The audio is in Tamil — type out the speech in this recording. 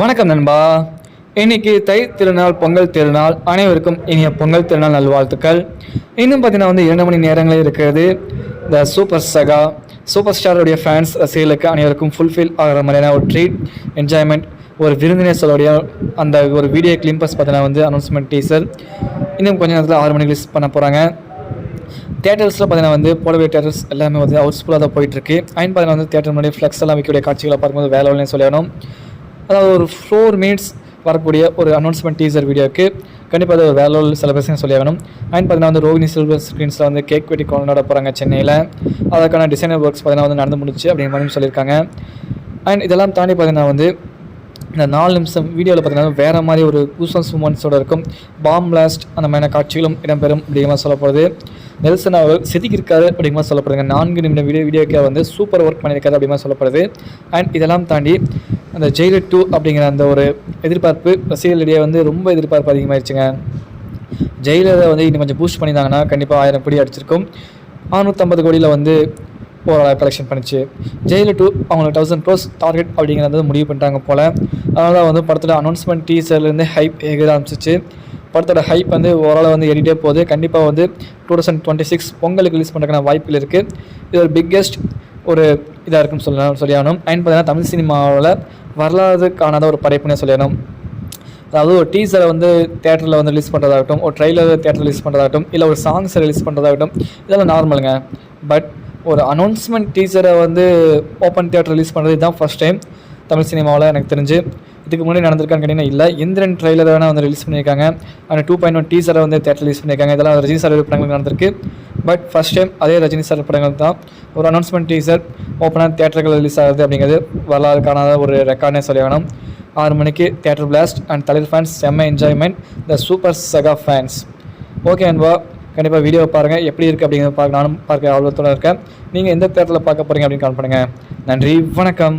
வணக்கம் நண்பா. இன்னைக்கு தை திருநாள் பொங்கல் திருநாள் அனைவருக்கும் இனிய பொங்கல் திருநாள் நல்வாழ்த்துக்கள். இன்னும் பார்த்தீங்கன்னா வந்து இரண்டு மணி நேரங்களே இருக்கிறது. த சூப்பர் சகா சூப்பர் ஸ்டாருடைய ஃபேன்ஸ் ரசிகளுக்கு அனைவருக்கும் ஃபுல்ஃபில் ஆகிற மாதிரியான ஒரு ட்ரீட் என்ஜாய்மெண்ட் ஒரு விருந்தினர் சொல்லுடைய அந்த ஒரு வீடியோ கிளிம்பஸ் பார்த்தீங்கன்னா வந்து அனௌன்ஸ்மெண்ட் டீசர் இன்னும் கொஞ்ச நேரத்தில் ஆறு மணிக்கு ரிலீஸ் பண்ண போகிறாங்க தேட்டர்ஸில் பார்த்தீங்கன்னா வந்து போலவே தேட்டர்ஸ் எல்லாமே வந்து ஹவுஸ்ஃபுல்லாக தான் போயிட்டுருக்கு அண்ட் பார்த்தீங்கன்னா வந்து தேட்டர் முன்னாடி ஃப்ளெக்ஸ் எல்லாம் வைக்கக்கூடிய காட்சிகளை பார்க்கும்போது வேலை சொல்லணும் அதாவது ஒரு ஃபோர் மினிட்ஸ் வரக்கூடிய ஒரு அனௌன்ஸ்மெண்ட் டீசர் வீடியோவுக்கு கண்டிப்பாக அது ஒரு வேலை செலிப்ரேஷன் சொல்லி ஆகணும் அண்ட் பார்த்தீங்கன்னா வந்து ரோகிணி சில்வர் ஸ்க்ரீன்ஸில் வந்து கேக் வெட்டி கொண்டாட போகிறாங்க சென்னையில். அதற்கான டிசைனர் ஒர்க்ஸ் பார்த்தீங்கன்னா வந்து நடந்து முடிச்சு அப்படிங்கிற மாதிரி சொல்லியிருக்காங்க. அண்ட் இதெல்லாம் தாண்டி பார்த்தீங்கன்னா வந்து இந்த நாலு நிமிஷம் வீடியோவில் பார்த்தீங்கன்னா வேறு மாதிரி ஒரு கூசன்ஸ் மூமெண்ட்ஸோட இருக்கும். பாம் பிளாஸ்ட் அந்த மாதிரியான காட்சிகளும் இடம்பெறும் அப்படிங்கிற சொல்லப்படுது. நெல்சன் அவர் செதுக்கியிருக்காரு அப்படிங்கிற சொல்லப்படுதுங்க. நான்கு நிமிடம் வீடியோ வீடியோக்கே வந்து சூப்பர் ஒர்க் பண்ணியிருக்காரு அப்படிங்கிற சொல்லப்படுது. அண்ட் இதெல்லாம் தாண்டி அந்த ஜெயிலர் டூ அப்படிங்கிற அந்த ஒரு எதிர்பார்ப்பு ரசிகர்களிடையே வந்து ரொம்ப எதிர்பார்ப்பு அதிகமாகிடுச்சுங்க ஜெயிலரை வந்து இன்னும் கொஞ்சம் பூஸ்ட் பண்ணியிருந்தாங்கன்னா கண்டிப்பாக ஆயிரம் கோடி அடிச்சிருக்கும். அறுநூற்றம்பது கோடியில் வந்து ஓவரால் கலெக்ஷன் பண்ணிச்சு. ஜெயிலர் டூ அவங்களுக்கு தௌசண்ட் க்ரோஸ் டார்கெட் அப்படிங்கிறத முடிவு பண்ணிட்டாங்க போல். அதனால தான் வந்து படத்தோட அனௌன்ஸ்மெண்ட் டீசர்லேருந்து ஹைப் எகிற ஆரம்பிச்சிச்சு. படத்தோட ஹைப் வந்து ஓரளவு வந்து ஏறிட்டே போகுது. கண்டிப்பாக வந்து டூ தௌசண்ட் டுவெண்ட்டி சிக்ஸ் பொங்கலுக்கு ரிலீஸ் பண்ணுறதுக்கான வாய்ப்புகள் இருக்குது இது ஒரு பிக்கெஸ்ட் ஒரு இதாக இருக்குன்னு சொல்லலாம் சொல்லியாகணும். அண்ட் பார்த்தீங்கன்னா தமிழ் சினிமாவில் வரலாறு காணாத ஒரு படைப்புனே சொல்லணும். அதாவது ஒரு டீசரை வந்து தேட்டரில் வந்து ரிலீஸ் பண்ணுறதாகட்டும் ஒரு ட்ரெய்லர் தேட்டர் ரிலீஸ் பண்ணுறதாகட்டும் இல்லை ஒரு சாங்ஸை ரிலீஸ் பண்ணுறதாகட்டும் இதெல்லாம் நார்மலுங்க பட் ஒரு அனௌன்ஸ்மெண்ட் டீசரை வந்து ஓப்பன் தேட்டர் ரிலீஸ் பண்ணுறது இதுதான் ஃபஸ்ட் டைம் தமிழ் சினிமாவில் எனக்கு தெரிஞ்சு. இதுக்கு முன்னாடி நடந்திருக்கான்னு கேட்டிங்கன்னா இல்லை. இந்திரன் ட்ரெய்லரை வேணால் வந்து ரிலீஸ் பண்ணியிருக்காங்க. அந்த டூ பாயிண்ட் ஒன் டீசரை வந்து தேட்டர் ரிலீஸ் பண்ணியிருக்காங்க. இதெல்லாம் ரஜினி சார் படங்கள் நடந்திருக்கு. பட் ஃபஸ்ட் டைம் அதே ரஜினி சார் படங்கள் தான். ஒரு அனௌன்ஸ்மெண்ட் டீசர் ஓப்பனாக தேட்டர்கள் ரிலீஸ் ஆகுது அப்படிங்கிறது வரலாறு காணாத ஒரு ரெக்கார்டே சொல்லி வேணும். ஆறு மணிக்கு தேட்டர் பிளாஸ்ட் அண்ட் தலைவர் ஃபேன்ஸ் செம்ம enjoyment the super saga fans okay அன்பா கண்டிப்பாக வீடியோ பாருங்கள் எப்படி இருக்குது அப்படிங்கிறத பார்க்க நானும் பார்க்க ஆர்வத்தோடு இருக்கேன். நீங்கள் எந்த தேட்டரில் பார்க்க போகிறீங்க அப்படின்னு கால் பண்ணுங்கள் நன்றி வணக்கம்.